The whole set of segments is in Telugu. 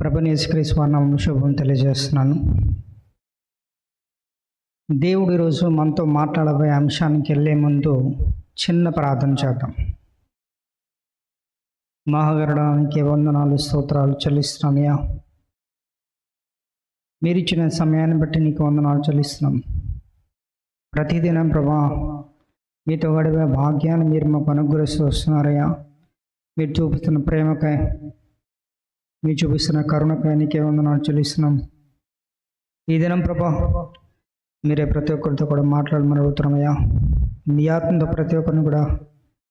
ప్రభనేశ్వరి స్వర్ణం శుభం తెలియజేస్తున్నాను. దేవుడు ఈరోజు మనతో మాట్లాడబోయే అంశానికి వెళ్ళే ముందు చిన్న ప్రార్థన చేద్దాం. మహాగరడానికి వందనాలు స్తోత్రాలు చెల్లిస్తున్నామయ్యా మీరు ఇచ్చిన సమయాన్ని బట్టి నీకు వందనాలు చెల్లిస్తున్నాం. ప్రతిదినం ప్రభా మీతో గడిపే భాగ్యాన్ని మీరు మాకు అనుగ్రహిస్తూ వస్తున్నారయ్యా మీరు చూపుతున్న ప్రేమకై మీరు చూపిస్తున్న కరుణకై నీకే వందనాలు చెల్లిస్తున్నాం. ఈ దినం ప్రభా మీరే ప్రతి ఒక్కరితో కూడా మాట్లాడమని అడుగుతున్నామయ్యా. నీ ఆత్మతో ప్రతి ఒక్కరిని కూడా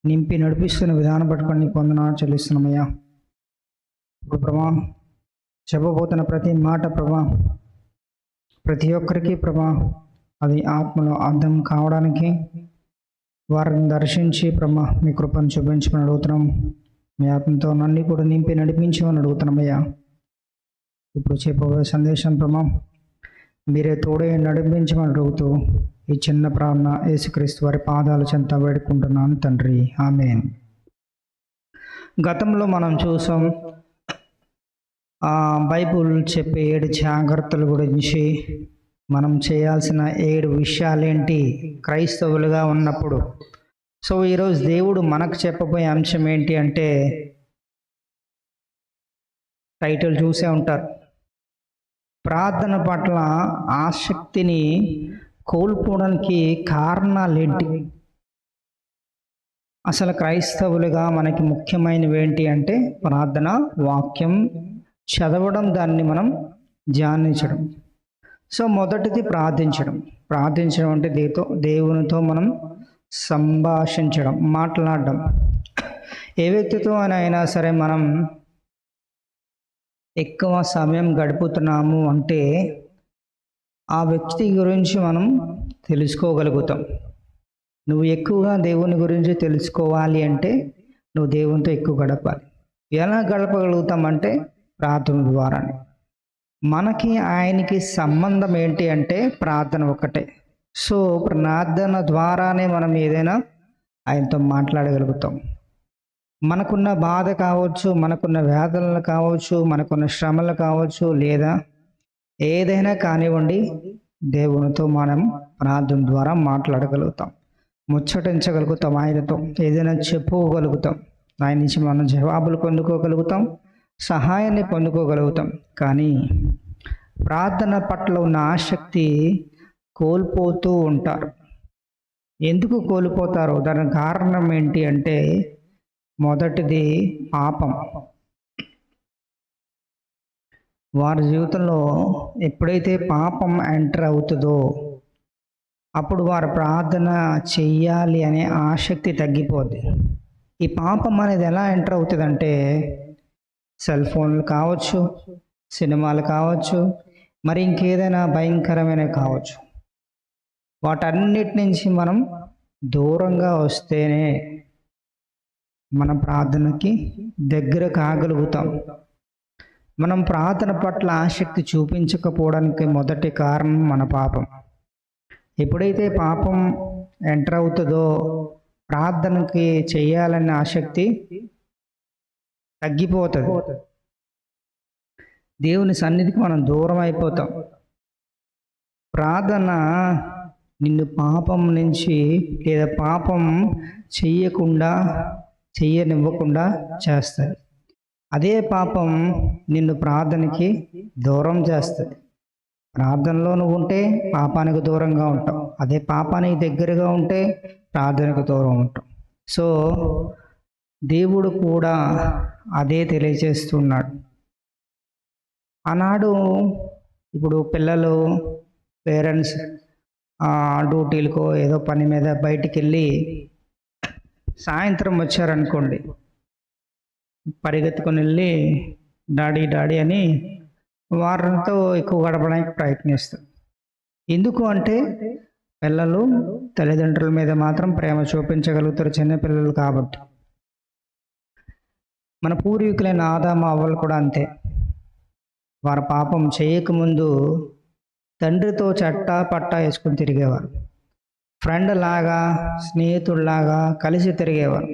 నింపి నడిపిస్తున్న విధానం పట్టుకొని నీకు వందనాలు చెల్లిస్తున్నామయ్యా. ఇప్పుడు ప్రభా చెప్పబోతున్న ప్రతి మాట ప్రభా ప్రతి ఒక్కరికి ప్రభా అది ఆత్మలో అర్థం కావడానికి వారిని దర్శించి ప్రభా మీ కృపను చూపించమని అడుగుతున్నాం. మీ ఆత్మతో నన్ను కూడా నింపి నడిపించమని అడుగుతున్నామయ్యా. ఇప్పుడు చెప్పబోయే సందేశం ప్రమా మీరే తోడే నడిపించమని అడుగుతూ ఈ చిన్న ప్రార్థన యేసుక్రీస్తు వారి పాదాల చెంత వేడుకుంటున్నాను తండ్రి. ఆమె గతంలో మనం చూసాం ఆ బైబుల్ చెప్పే ఏడు జాగ్రత్తల గురించి మనం చేయాల్సిన ఏడు విషయాలేంటి? క్రైస్తవులుగా ఉన్నప్పుడు సో ఈరోజు దేవుడు మనకు చెప్పబోయే అంశం ఏంటి అంటే టైటిల్ చూసే ఉంటారు. ప్రార్థన పట్ల ఆసక్తిని కోల్పోవడానికి కారణాలేంటి అసలు క్రైస్తవులుగా మనకి ముఖ్యమైనవి ఏంటి అంటే ప్రార్థన వాక్యం చదవడం దాన్ని మనం ధ్యానించడం. సో మొదటిది ప్రార్థించడం. ప్రార్థించడం అంటే దేతో దేవునితో మనం సంభాషించడం మాట్లాడడం. ఏ వ్యక్తితో అయినా సరే మనం ఎక్కువ సమయం గడుపుతున్నాము అంటే ఆ వ్యక్తి గురించి మనం తెలుసుకోగలుగుతాం. నువ్వు ఎక్కువగా దేవుని గురించి తెలుసుకోవాలి అంటే నువ్వు దేవునితో ఎక్కువ గడపాలి. ఎలా గడపగలుగుతామంటే ప్రార్థన ద్వారానే. మనకి ఆయనకి సంబంధం ఏంటి అంటే ప్రార్థన ఒకటే. సో ప్రార్థన ద్వారానే మనం ఏదైనా ఆయనతో మాట్లాడగలుగుతాం. మనకున్న బాధ కావచ్చు మనకున్న వేదనలు కావచ్చు మనకున్న శ్రమలు కావచ్చు లేదా ఏదైనా కానివ్వండి దేవునితో మనం ప్రార్థన ద్వారా మాట్లాడగలుగుతాం. ముచ్చటించగలుగుతాం ఆయనతో. ఏదైనా చెప్పుకోగలుగుతాం. ఆయన నుంచి మనం జవాబులు పొందుకోగలుగుతాం సహాయాన్ని పొందుకోగలుగుతాం. కానీ ప్రార్థన పట్ల ఉన్న ఆసక్తి కోల్పోతూ ఉంటారు. ఎందుకు కోల్పోతారు? దానికి కారణం ఏంటి అంటే మొదటిది పాపం. వారి జీవితంలో ఎప్పుడైతే పాపం ఎంటర్ అవుతుందో అప్పుడు వారు ప్రార్థన చెయ్యాలి అనే ఆసక్తి తగ్గిపోద్ది. ఈ పాపం అనేది ఎలా ఎంటర్ అవుతుందంటే సెల్ ఫోన్లు కావచ్చు సినిమాలు కావచ్చు మరి ఇంకేదైనా భయంకరమైన కావచ్చు. వాటన్నిటి నుంచి మనం దూరంగా వస్తేనే మన ప్రార్థనకి దగ్గర కాగలుగుతాం మనం ప్రార్థన పట్ల ఆసక్తి చూపించకపోవడానికి మొదటి కారణం మన పాపం. ఎప్పుడైతే పాపం ఎంటర్ అవుతుందో ప్రార్థనకి చేయాలనే ఆసక్తి తగ్గిపోతుంది. దేవుని సన్నిధికి మనం దూరం అయిపోతాం. ప్రార్థన నిన్ను పాపం నుంచి లేదా పాపం చెయ్యకుండా చెయ్యనివ్వకుండా చేస్తుంది అదే పాపం నిన్ను ప్రార్థనకి దూరం చేస్తుంది ప్రార్థనలో నువ్వు ఉంటే పాపానికి దూరంగా ఉంటావు. అదే పాపానికి దగ్గరగా ఉంటే ప్రార్థనకు దూరం ఉంటాం సో దేవుడు కూడా అదే తెలియజేస్తున్నాడు. ఆనాడు ఇప్పుడు పిల్లలు పేరెంట్స్ డ్యూటీలకో ఏదో పని మీద బయటికి వెళ్ళి సాయంత్రం వచ్చారనుకోండి. పరిగెత్తుకొని వెళ్ళి డాడీ డాడీ అని వారితో ఎక్కువ గడపడానికి ప్రయత్నిస్తారు. ఎందుకు అంటే పిల్లలు తల్లిదండ్రుల మీద మాత్రం ప్రేమ చూపించగలుగుతారు చిన్నపిల్లలు కాబట్టి. మన పూర్వీకులైన ఆదామ అవ్వలు కూడా అంతే. వారి పాపం చేయకముందు తండ్రితో చట్టా పట్టా వేసుకుని తిరిగేవారు. ఫ్రెండ్ లాగా స్నేహితుల్లాగా కలిసి తిరిగేవారు.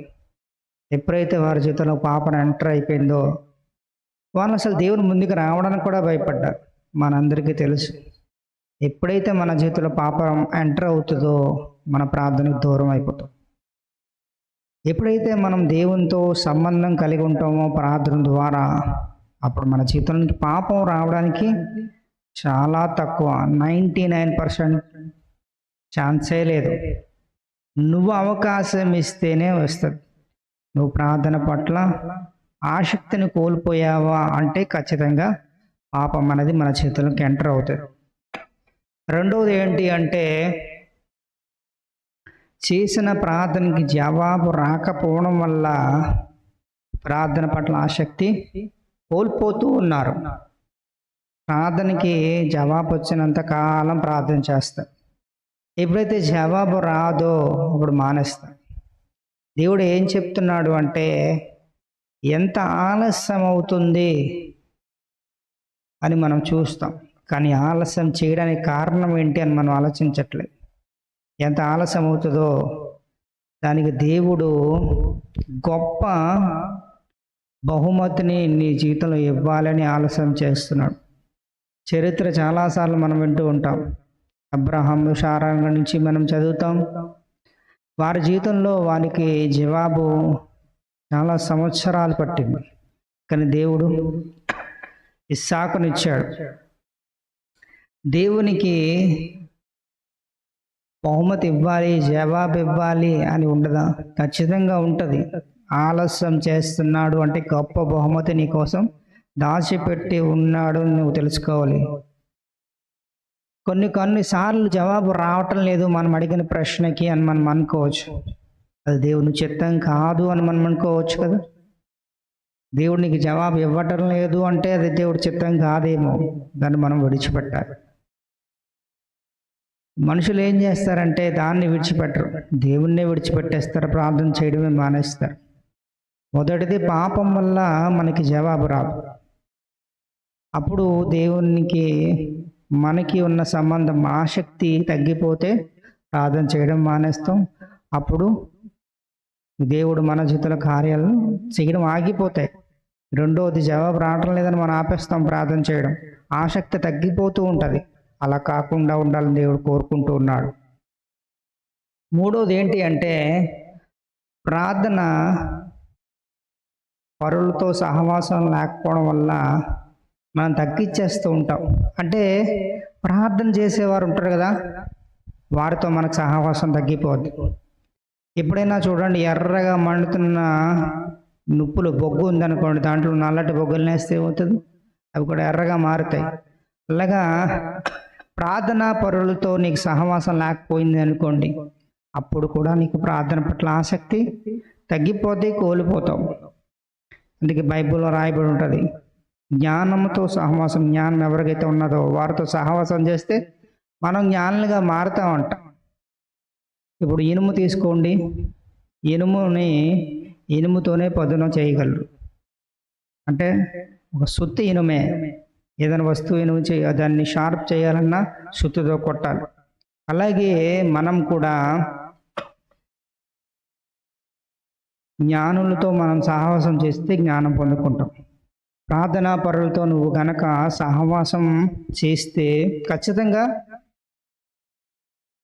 ఎప్పుడైతే వారి జీవితంలో పాపను ఎంటర్ అయిపోయిందో వాళ్ళు అసలు దేవుని ముందుకు రావడానికి కూడా భయపడ్డారు. మనందరికీ తెలుసు. ఎప్పుడైతే మన జీవితంలో పాపం ఎంటర్ అవుతుందో మన ప్రార్థనకు దూరం అయిపోతాం. ఎప్పుడైతే మనం దేవునితో సంబంధం కలిగి ఉంటామో ప్రార్థన ద్వారా అప్పుడు మన జీవితంలోకి పాపం రావడానికి చాలా తక్కువ. నైంటీ నైన్ పర్సెంట్ ఛాన్సే లేదు. నువ్వు అవకాశం ఇస్తేనే వస్తుంది. నువ్వు ప్రార్థన పట్ల ఆసక్తిని కోల్పోయావా అంటే ఖచ్చితంగా పాపం అనేది మన చేతులకు ఎంటర్ అవుతుంది. రెండవది ఏంటి అంటే చేసిన ప్రార్థనకి జవాబు రాకపోవడం వల్ల ప్రార్థన పట్ల ఆసక్తి కోల్పోతూ ఉన్నారు. ప్రార్థనకి జవాబు వచ్చినంత కాలం ప్రార్థన చేస్తా. ఎప్పుడైతే జవాబు రాదో అప్పుడు మానేస్తాం. దేవుడు ఏం చెప్తున్నాడు అంటే ఎంత ఆలస్యం అవుతుంది అని మనం చూస్తాం. కానీ ఆలస్యం చేయడానికి కారణం ఏంటి అని మనం ఆలోచించట్లేదు. ఎంత ఆలస్యం అవుతుందో దానికి దేవుడు గొప్ప బహుమతిని నీ జీవితంలో ఇవ్వాలని ఆలస్యం చేస్తున్నాడు. చరిత్ర చాలాసార్లు మనం వింటూ ఉంటాం. అబ్రహాం షారాంగ నుంచి మనం చదువుతాం. వారి జీవితంలో వారికి జవాబు చాలా సంవత్సరాలు పట్టింది. కానీ దేవుడు ఇస్సాకునిచ్చాడు. దేవునికి బహుమతి ఇవ్వాలి జవాబు ఇవ్వాలి అని ఉండదా? ఖచ్చితంగా ఉంటుంది. ఆలస్యం చేస్తున్నాడు అంటే గొప్ప బహుమతి నీకోసం దాచిపెట్టి ఉన్నాడు అని నువ్వు తెలుసుకోవాలి. కొన్ని కొన్నిసార్లు జవాబు రావటం లేదు మనం అడిగిన ప్రశ్నకి అని మనం అనుకోవచ్చు. అది దేవుని చిత్తం కాదు అని మనం అనుకోవచ్చు కదా. దేవుడు నీకు జవాబు ఇవ్వటం లేదు అంటే అది దేవుడి చిత్తం కాదేమో. దాన్ని మనం విడిచిపెట్టాలి. మనుషులు ఏం చేస్తారంటే దాన్ని విడిచిపెట్టరు. దేవుణ్ణే విడిచిపెట్టేస్తారు ప్రార్థన చేయడమే మానేస్తారు. మొదటిది పాపం వల్ల మనకి జవాబు రాదు. అప్పుడు దేవునికి మనకి ఉన్న సంబంధం ఆసక్తి తగ్గిపోతే ప్రార్థన చేయడం మానేస్తాం. అప్పుడు దేవుడు మన జీవితంలో కార్యాలు చేయడం ఆగిపోతాయి. రెండోది జవాబు రావటం లేదని మనం ఆపేస్తాం ప్రార్థన చేయడం. ఆసక్తి తగ్గిపోతూ ఉంటుంది. అలా కాకుండా ఉండాలని దేవుడు కోరుకుంటూ ఉన్నాడు. మూడోది ఏంటి అంటే ప్రార్థన పరులతో సహవాసం లేకపోవడం వల్ల మనం తగ్గించేస్తూ ఉంటాం. అంటే ప్రార్థన చేసేవారు ఉంటారు కదా వారితో మనకు సహవాసం తగ్గిపోద్ది. ఎప్పుడైనా చూడండి ఎర్రగా మండుతున్న నుప్పులు బొగ్గు ఉందనుకోండి దాంట్లో నల్లటి బొగ్గులు వేస్తే ఏమవుతుంది? అవి కూడా ఎర్రగా మారుతాయి. అలాగా ప్రార్థనా పరులతో నీకు సహవాసం లేకపోయింది అనుకోండి అప్పుడు కూడా నీకు ప్రార్థన పట్ల ఆసక్తి తగ్గిపోతే కోల్పోతావు. అందుకే బైబిల్లో రాయబడి ఉంటుంది జ్ఞానంతో సహవాసం జ్ఞానం ఎవరికైతే ఉన్నదో వారితో సహవాసం చేస్తే మనం జ్ఞానులుగా ఉంటాం ఇప్పుడు ఇనుము తీసుకోండి. ఇనుముని ఇనుముతోనే పదును చేయగలరు. అంటే ఒక సుత్తి ఇనుమే. ఏదైనా వస్తువు ఇనుము చేయ దాన్ని షార్ప్ చేయాలన్నా సుత్తితో కొట్టాలి. అలాగే మనం కూడా జ్ఞానులతో మనం సహవాసం చేస్తే జ్ఞానం పొందుకుంటాం. ప్రార్థనా పరులతో నువ్వు గనక సహవాసం చేస్తే ఖచ్చితంగా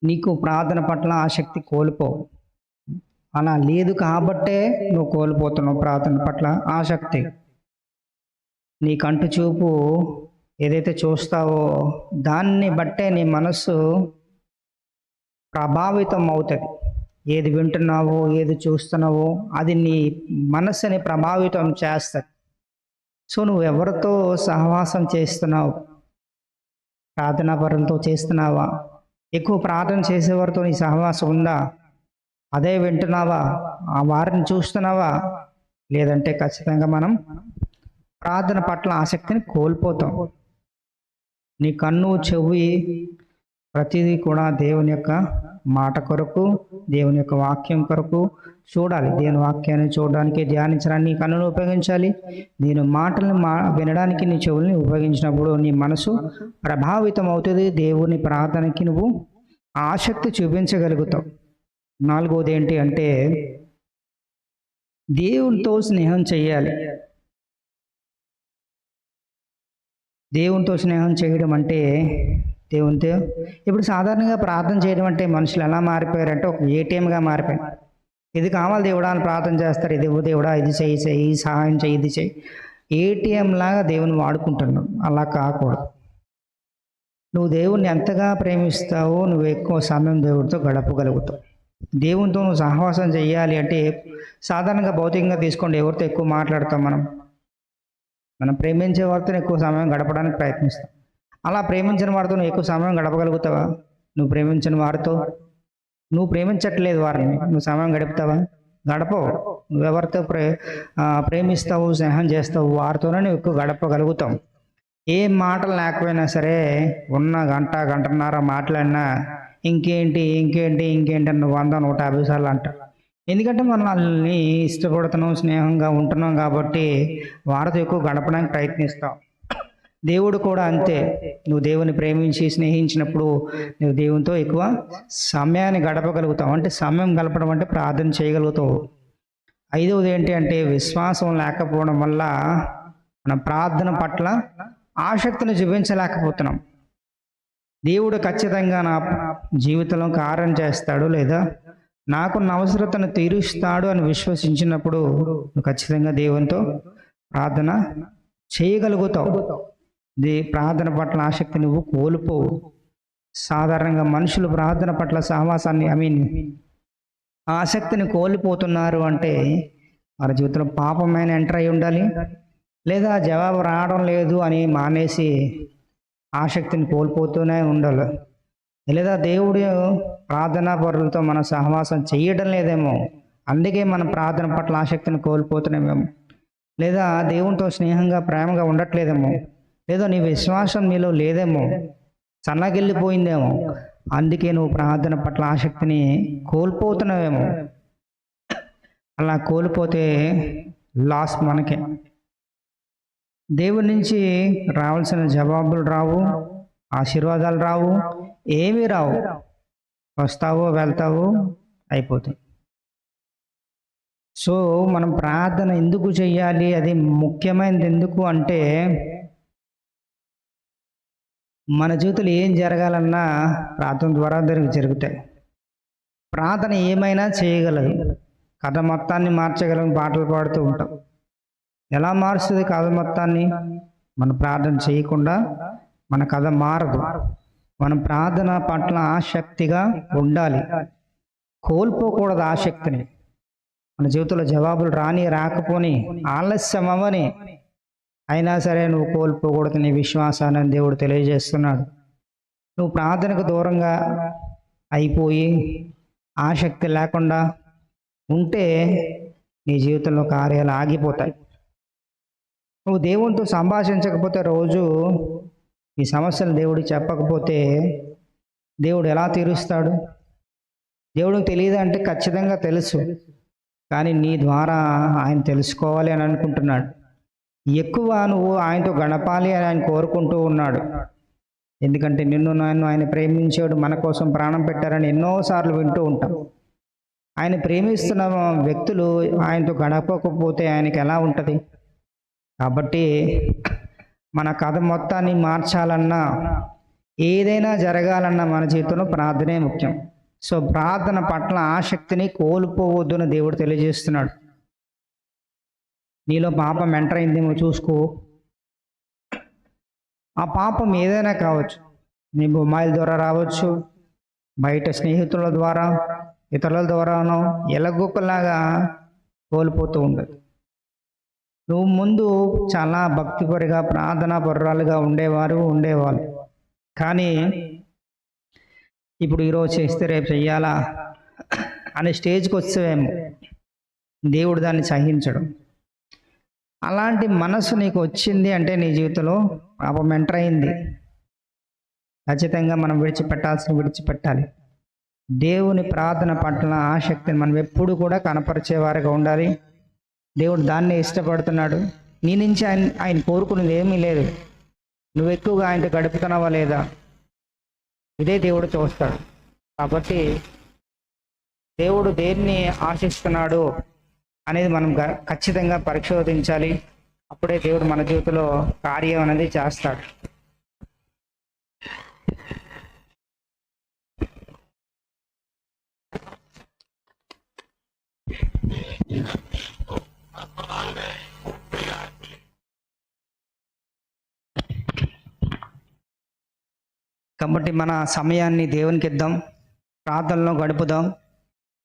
నీకు ప్రార్థన పట్ల ఆసక్తి కోల్పోవు. అలా లేదు కాబట్టే నువ్వు కోల్పోతున్నావు ప్రార్థన పట్ల ఆసక్తి నీ కంటి చూపు ఏదైతే చూస్తావో దాన్ని బట్టే నీ మనస్సు ప్రభావితం అవుతుంది. ఏది వింటున్నావో ఏది చూస్తున్నావో అది నీ మనస్సుని ప్రభావితం చేస్తుంది. సో నువ్వు ఎవరితో సహవాసం చేస్తున్నావు? ప్రార్థనా పరులతో చేస్తున్నావా? ఎక్కువ ప్రార్థన చేసేవారితో నీ సహవాసం ఉందా? అదే వింటున్నావా? ఆ వారిని చూస్తున్నావా? లేదంటే ఖచ్చితంగా మనం ప్రార్థన పట్ల ఆసక్తిని కోల్పోతాం. నీ కన్ను చెవి ప్రతిదీ కూడా దేవుని యొక్క మాట కొరకు దేవుని యొక్క వాక్యం కొరకు చూడాలి. దేవుని వాక్యాన్ని చూడడానికి ధ్యానించడానికి నీ కన్నును ఉపయోగించాలి. దీని మాటలను మా వినడానికి నీ చెవుల్ని ఉపయోగించినప్పుడు నీ మనసు ప్రభావితం అవుతుంది. దేవుని ప్రార్థనకి నువ్వు ఆసక్తి చూపించగలుగుతావు. నాలుగోది ఏంటి అంటే దేవునితో స్నేహం చేయాలి. దేవునితో స్నేహం చేయడం అంటే దేవునితో ఇప్పుడు సాధారణంగా ప్రార్థన చేయడం అంటే మనుషులు ఎలా మారిపోయారంటే ఒక ఏటీఎంగా మారిపోయారు. ఇది కావాలి దేవుడా అని ప్రార్థన చేస్తారు. ఇది దేవుడా ఇది చేయి చేయి సహాయం చేయి ఇది చేయి. ఏటీఎం లాగా దేవుని వాడుకుంటున్నాం అలా కాకూడదు. నువ్వు దేవుణ్ణి ఎంతగా ప్రేమిస్తావో నువ్వు ఎక్కువ సమయం దేవుడితో గడపగలుగుతావు. దేవునితో నువ్వు సహవాసం చేయాలి అంటే సాధారణంగా భౌతికంగా తీసుకోండి. ఎవరితో ఎక్కువ మాట్లాడతాం మనం? మనం ప్రేమించే వారితో ఎక్కువ సమయం గడపడానికి ప్రయత్నిస్తాం. అలా ప్రేమించిన వారితో నువ్వు ఎక్కువ సమయం గడపగలుగుతావా? నువ్వు ప్రేమించిన వారితో? నువ్వు ప్రేమించట్లేదు వారిని. నువ్వు సమయం గడుపుతావా? గడపవు. నువ్వెవరితో ప్రే ప్రేమిస్తావు స్నేహం చేస్తావు వారితోనే నువ్వు ఎక్కువ గడపగలుగుతావు. ఏ మాటలు లేకపోయినా సరే ఉన్న గంట గంటన్నర మాట్లాడినా ఇంకేంటి ఇంకేంటి ఇంకేంటి అని వంద నూట యాభై సార్లు అంటారు ఎందుకంటే మనం వాళ్ళని ఇష్టపడుతున్నాం స్నేహంగా ఉంటున్నాం కాబట్టి వారితో ఎక్కువ గడపడానికి ప్రయత్నిస్తాం. దేవుడు కూడా అంతే. నువ్వు దేవుని ప్రేమించి స్నేహించినప్పుడు నువ్వు దేవునితో ఎక్కువ సమయాన్ని గడపగలుగుతావు. అంటే సమయం గడపడం అంటే ప్రార్థన చేయగలుగుతావు. ఐదవది ఏంటి అంటే విశ్వాసం లేకపోవడం వల్ల మన ప్రార్థన పట్ల ఆసక్తిని చూపించలేకపోతున్నాం. దేవుడు ఖచ్చితంగా నా జీవితంలో కారణం చేస్తాడు లేదా నాకున్న అవసరతను తీరుస్తాడు అని విశ్వసించినప్పుడు నువ్వు ఖచ్చితంగా దేవునితో ప్రార్థన చేయగలుగుతావు. ఇది ప్రార్థన పట్ల ఆసక్తి నువ్వు కోల్పోవు. సాధారణంగా మనుషులు ప్రార్థన పట్ల సహవాసాన్ని ఐ మీన్ ఆసక్తిని కోల్పోతున్నారు అంటే వారి జీవితంలో పాపమైన ఎంటర్ అయి ఉండాలి లేదా జవాబు రావడం లేదు అని మానేసి ఆసక్తిని కోల్పోతూనే ఉండాలి. లేదా దేవుడు ప్రార్థనా పరులతో మన సహవాసం చేయడం లేదేమో అందుకే మన ప్రార్థన పట్ల ఆసక్తిని కోల్పోతున్నామేమో. లేదా దేవునితో స్నేహంగా ప్రేమగా ఉండట్లేదేమో. ఏదో నీ విశ్వాసం నీలో లేదేమో సన్నగిల్లిపోయిందేమో అందుకే నువ్వు ప్రార్థన పట్ల ఆసక్తిని కోల్పోతున్నావేమో. అలా కోల్పోతే లాస్ మనకే. దేవుడి నుంచి రావాల్సిన జవాబులు రావు ఆశీర్వాదాలు రావు ఏమీ రావు. వస్తావు వెళ్తావు అయిపోతాయి. సో మనం ప్రార్థన ఎందుకు చేయాలి అది ముఖ్యమైనది ఎందుకు అంటే మన జీవితంలో ఏం జరగాలన్నా ప్రార్థన ద్వారా దానికి జరుగుతాయి. ప్రార్థన ఏమైనా చేయగలదు. కథ మొత్తాన్ని మార్చగలని పాటలు పాడుతూ ఉంటాం. ఎలా మారుస్తుంది కథ మొత్తాన్ని? మన ప్రార్థన చేయకుండా మన కథ మారదు. మన ప్రార్థన పట్ల ఆసక్తిగా ఉండాలి. కోల్పోకూడదు ఆసక్తిని. మన జీవితంలో జవాబులు రాని రాకపోని ఆలస్యం అవ్వని అయినా సరే నువ్వు కోల్పోకూడదు నీ విశ్వాసాన్ని దేవుడు తెలియజేస్తున్నాడు. నువ్వు ప్రార్థనకు దూరంగా అయిపోయి ఆసక్తి లేకుండా ఉంటే నీ జీవితంలో కార్యాలు ఆగిపోతాయి. నువ్వు దేవునితో సంభాషించకపోతే రోజు ఈ సమస్యలు దేవుడికి చెప్పకపోతే దేవుడు ఎలా తీరుస్తాడు? దేవుడికి తెలియదు అంటే ఖచ్చితంగా తెలుసు. కానీ నీ ద్వారా ఆయన తెలుసుకోవాలి అని అనుకుంటున్నాడు. ఎక్కువ నువ్వు ఆయనతో గడపాలి అని ఆయన కోరుకుంటూ ఉన్నాడు. ఎందుకంటే నిన్ను నన్ను ఆయన ప్రేమించాడు మన కోసం ప్రాణం పెట్టారని ఎన్నోసార్లు వింటూ ఉంటాం. ఆయన ప్రేమిస్తున్న వ్యక్తులు ఆయనతో గడపకపోతే ఆయనకి ఎలా ఉంటుంది? కాబట్టి మన కథ మొత్తాన్ని మార్చాలన్నా ఏదైనా జరగాలన్నా మన జీవితంలో ప్రార్థనే ముఖ్యం. సో ప్రార్థన పట్ల ఆసక్తిని కోల్పోవద్దు అని దేవుడు తెలియజేస్తున్నాడు. నీలో పాపం ఎంటర్ అయిందేమో చూసుకో. ఆ పాపం ఏదైనా కావచ్చు. నీ మొబైల్ ద్వారా రావచ్చు బయట స్నేహితుల ద్వారా ఇతరుల ద్వారానో ఎలగొక్కలాగా కోల్పోతూ ఉండదు. నువ్వు ముందు చాలా భక్తిపరిగా ప్రార్థనా పరురాలుగా ఉండేవారు ఉండేవాళ్ళు. కానీ ఇప్పుడు ఈరోజు చేస్తే రేపు చెయ్యాలా? అనే స్టేజ్కి వచ్చేవేమో. దేవుడు దాన్ని సహించడం. అలాంటి మనసు నీకు వచ్చింది అంటే నీ జీవితంలో పాపం ఎంటర్ అయింది. ఖచ్చితంగా మనం విడిచిపెట్టాల్సిన విడిచిపెట్టాలి. దేవుని ప్రార్థన పట్ల ఆసక్తిని మనం ఎప్పుడు కూడా కనపరిచేవారిగా ఉండాలి. దేవుడు దాన్నే ఇష్టపడుతున్నాడు. నీ నుంచి ఆయన ఆయన కోరుకునేది ఏమీ లేదు. నువ్వు ఎక్కువగా ఆయనతో గడుపుతున్నావా లేదా? ఇదే దేవుడు చూస్తాడు. కాబట్టి దేవుడు దేన్ని ఆశిస్తున్నాడు అనేది మనం గ- ఖచ్చితంగా పరిశోధించాలి. అప్పుడే దేవుడు మన జీవితంలో కార్యం అనేది చేస్తాడు. కాబట్టి మన సమయాన్ని దేవునికి ఇద్దాం. ప్రార్థనలో గడుపుదాం.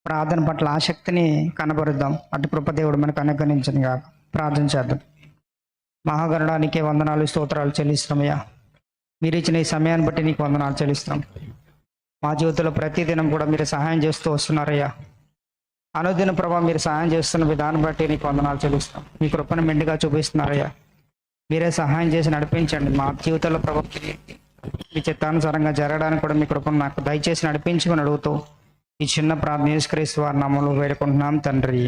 ప్రార్థన పట్ల ఆసక్తిని కనబరుద్దాం. అటు కృపదేవుడు మనకు అనుగ్రహించను కాక ప్రార్థన చేద్దాం. మహాగరుడానికి వందనాలు స్తోత్రాలు చెల్లిస్తున్నామయ్యా మీరు ఇచ్చిన ఈ సమయాన్ని బట్టి నీకు వందనాలు చెల్లిస్తాం మా జీవితంలో ప్రతిదినం కూడా మీరు సహాయం చేస్తూ వస్తున్నారయ్యా అనుదిన ప్రభావ మీరు సహాయం చేస్తున్న విధానం బట్టి నీకు వందనాలు చెల్లిస్తాం మీ కృపను మెండుగా చూపిస్తున్నారయ్యా మీరే సహాయం చేసి నడిపించండి. మా జీవితంలో ప్రభావ మీ చిత్తానుసారంగా జరగడానికి కూడా మీ కృపను నాకు దయచేసి నడిపించుకుని అడుగుతూ ఈ చిన్న ప్రార్థన యేసుక్రీస్తు వారి నామంలో వేడుకుంటున్నాం తండ్రి.